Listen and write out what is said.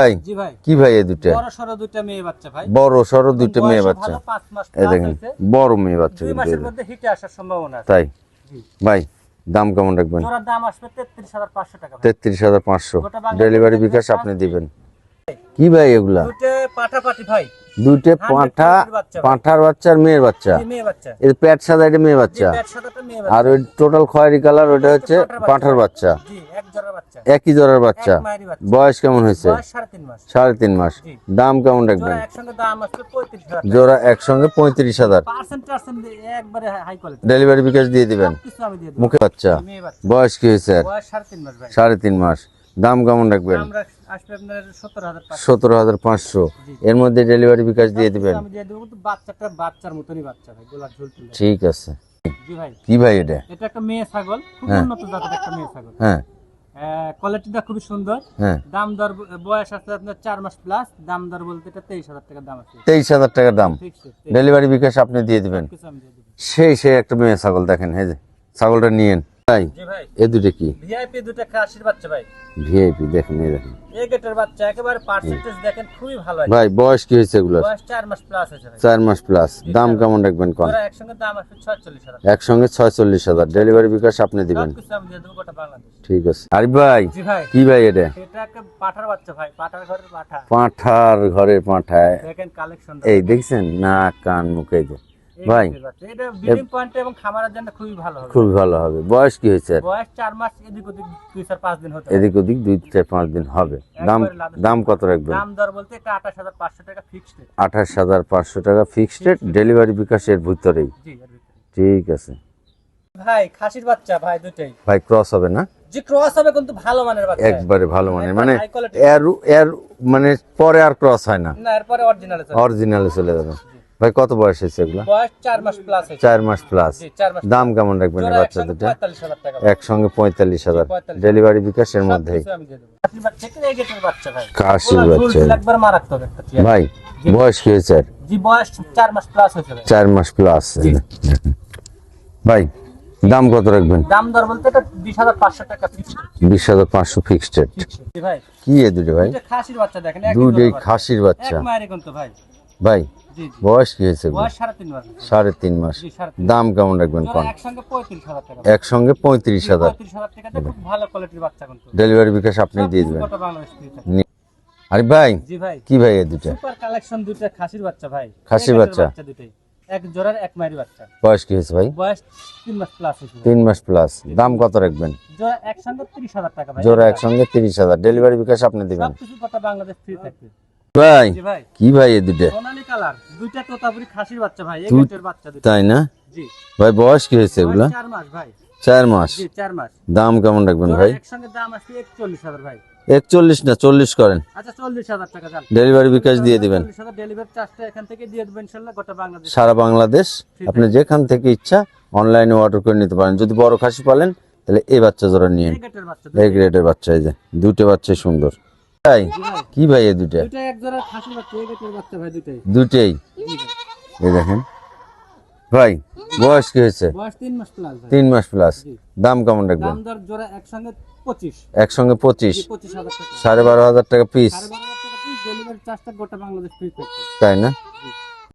ভাই? কি ভাই এই বড় সরো দুইটা মেয়ে বাচ্চা ভাই। বড় দুইটা মেয়ে বাচ্চা। ভালো, পাঁচ মাস এই দেখেন বড় মেয়ে বাচ্চা দুই মাসের মধ্যে হিটে আসার সম্ভাবনা আছে। তাই? ভাই দাম কেমন রাখবেন? জোড়ার দাম আসবে টাকা ডেলিভারি বিকাশ আপনি দিবেন। কি ভাই এগুলা? দুইটা পাঠাপাঠি ভাই। দুইটা পাঁঠা। পাঁঠার বাচ্চা আর মেয়ের বাচ্চা। এর প্যাট সাদা এটা মেয়ে বাচ্চা। আর ওই টোটাল খয়েরি কালার ওটা হচ্ছে পাঁঠার বাচ্চা। একই জোড়ার বাচ্চা। বয়স কেমন হয়েছে? সাড়ে তিন মাস। দাম কেমন রাখবেন? জোড়া একসঙ্গে পঁয়ত্রিশ হাজার ডেলিভারি বিকাশ দিয়ে দিবেন? মুখে বাচ্চা। বয়স কি হয়েছে? সাড়ে তিন মাস দাম কেমন রাখবেন? সতেরো হাজার পাঁচশো। এর মধ্যে ডেলিভারি বিকাশ দিয়ে দিবেন? ঠিক আছে। কি ভাই এটা? এটা একটা মেয়ে ছাগল হ্যাঁ। উন্নত জাতের একটা মেয়ে ছাগল। হ্যাঁ। কোয়ালিটিটা খুবই সুন্দর। হ্যাঁ। দাম দর বয়স আছে আপনার চার মাস প্লাস দাম দর বলতে এটা তেইশ হাজার টাকা দাম আছে। তেইশ হাজার টাকা দাম। ডেলিভারি বিকাশ আপনি দিয়ে দিবেন। সেই সেই একটা মেয়ে ছাগল দেখেন এই যে ছাগলটা নিয়েন। ভাই। এ দুটো কি? ভিআইপি দুটো খাসির বাচ্চা ভাই। ভিআইপি দেখেন এই দেখেন। এ গেটের বাচ্চা একেবারে পার্সেন্টেজ দেখেন খুবই ভালো ভাই বয়স কি হয়েছে বয়স মাস প্লাস হয়েছে ভাই। চার মাস প্লাস দাম কেমন রাখবেন কোন? একসঙ্গে দাম ছয়চল্লিশ হাজার। একসঙ্গে ডেলিভারি বিকাশ আপনি দিবেন। ঠিক আছে। আরিফ ভাই কি ভাই এটা? পাঠার বাচ্চা ভাই পাঠার ঘরের পাঠা। পাঁঠার ঘরে পাঁঠায় দেখেন কালেকশন এই দেখছেন নাক কান মুখে ভাই এটা ব্রিডিং পয়েন্ট এবং খামারের জন্য খুবই ভালো হবে। খুবই ভালো হবে। বয়স কি হয়েছে? বয়স চার মাস এদিক ওদিক দুই চার পাঁচ দিন হতে এদিক ওদিক দুই চার পাঁচ দিন হবে। দাম দাম কত রাখবেন? দাম দর বলতে এটা আঠাশ হাজার পাঁচশো টাকা ফিক্সড টাকা ডেলিভারি বিকাশের ভিতরেই। জি ঠিক আছে। ভাই খাসির বাচ্চা ভাই দুটাই ভাই ক্রস হবে না? যে ক্রস হবে কিন্তু ভালো মানের বাচ্চা। একবারে ভালো মানে একবার মানে এর এর মানে পরে আর ক্রস হয় না। না এরপরে অরিজিনাল অরিজিনালে চলে যাবে। ভাই কত বয়স হয়েছে এগুলো? চার মাস প্লাস দাম কেমন রাখবেন বাচ্চা দুটো একসঙ্গে পঁয়তাল্লিশ হাজার ডেলিভারি বিকাশের মধ্যে বাচ্চা ভাই। বয়স কি হয়েছে? চার মাস প্লাস ভাই। দাম কত রাখবেন? দাম দর বলতে এটা বিশ হাজার পাঁচশো টাকা ফিক্সড কি এ দুটো ভাই? খাসির বাচ্চা দেখেন দুটোই খাসির বাচ্চা। এক মায়ের কিন্তু ভাই। ভাই বয়স কি হয়েছে? সাড়ে তিন মাস। দাম কেমন রাখবেন কোন? একসঙ্গে পঁয়ত্রিশ হাজার ডেলিভারি বিকাশ আপনি দিয়ে দিবেন। আরে ভাই কি ভাই এ দুটো কালেকশন দুইটা খাসির বাচ্চা ভাই। খাসির বাচ্চা? বাচ্চা এক জোড়ার এক মায়ের বাচ্চা। বয়স কি হয়েছে ভাই? বয়স তিন মাস প্লাস তিন মাস প্লাস দাম কত রাখবেন? জোড়া একসঙ্গে তিরিশ হাজার টাকা জোড়া একসঙ্গে তিরিশ হাজার। ডেলিভারি বিকাশ আপনি দিবেন। সব কিছু গোটা বাংলাদেশ ফ্রি থাকবে। ভাই কি ভাই এ দুটো সোনালী কালার দুইটা তোতাপুরি খাসির বাচ্চা ভাই দু- বাচ্চা দুটো তাই না? জি। ভাই বয়স কি হয়েছে এগুলা? চার মাস ভাই। চার মাস? জি চার মাস। দাম কেমন রাখবেন ভাই? একসঙ্গে দাম আসবে একচল্লিশ ভাই। না চল্লিশ করেন। আচ্ছা টাকা ডেলিভারি বিকাশ দিয়ে দিবেন। চল্লিশ হাজার ডেলিভারি চার্জটা এখান থেকে দিয়ে দেবেন ইনশাল্লাহ গোটা বাংলাদেশ। সারা বাংলাদেশ। আপনি যেখান থেকে ইচ্ছা অনলাইনে অর্ডার করে নিতে পারেন। যদি বড় খাসি পালেন তাহলে এই বাচ্চা জোড়া নিয়ে এই গ্রেডের বাচ্চা এই যে। দুটো বাচ্চাই সুন্দর। ভাই? কি ভাই এই দুটা? দুটেই এই দেখেন। ভাই বয়স কি হয়েছে? তিন মাস প্লাস। দাম কেমন রাখবেন? একসঙ্গে পঁচিশ। সাড়ে বারো হাজার টাকা পিস তাই না।